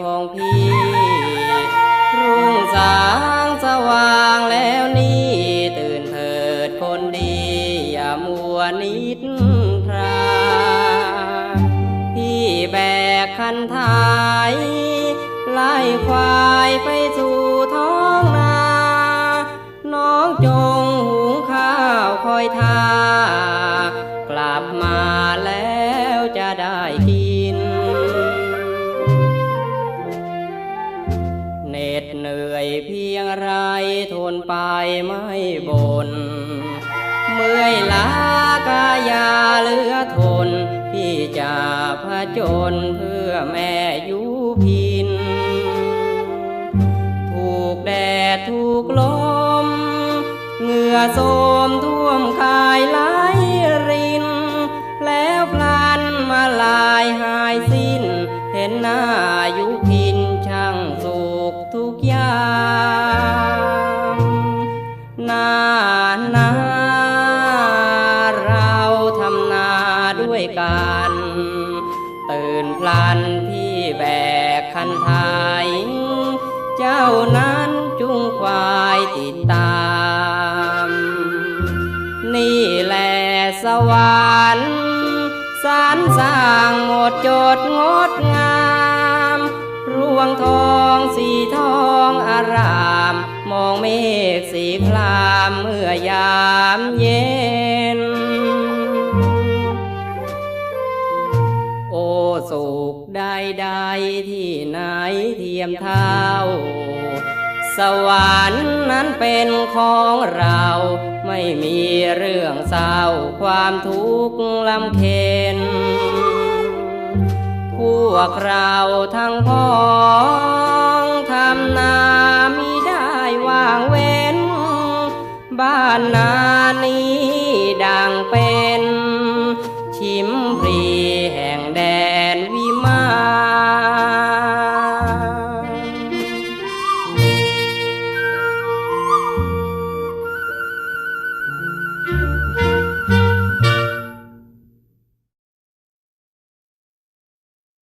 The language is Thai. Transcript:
ของพี่รุ่งสางสว่างแล้วนี่ตื่นเถิดคนดี อย่ามัวนิดทราพี่แบกคันไทยไล่ควายไปสู่ท้องนา น้องจงหุงข้าวคอยทา เหนื่อยเพียงไรทนไปไม่บนเมื่อยล้ากายาเหลือทน พี่จะผจญเพื่อแม่อยูพิน ถูกแดดถูกลม เหงื่อโซ คันไทยเจ้านั้นจุงควายติดตาม นี่แหละสวรรค์สารสร้างหมดจดงดงามรวงทองสีทองอาราม มองเมฆสีครามเมื่อยามเย็น สุขใดๆที่ไหนเทียมเท่า สวรรค์นั้นเป็นของเรา ไม่มีเรื่องเศร้าความทุกข์ลำเค็นพวกเราทั้งพ้องทำนามิได้วางเว้น บ้านนาณีดังเป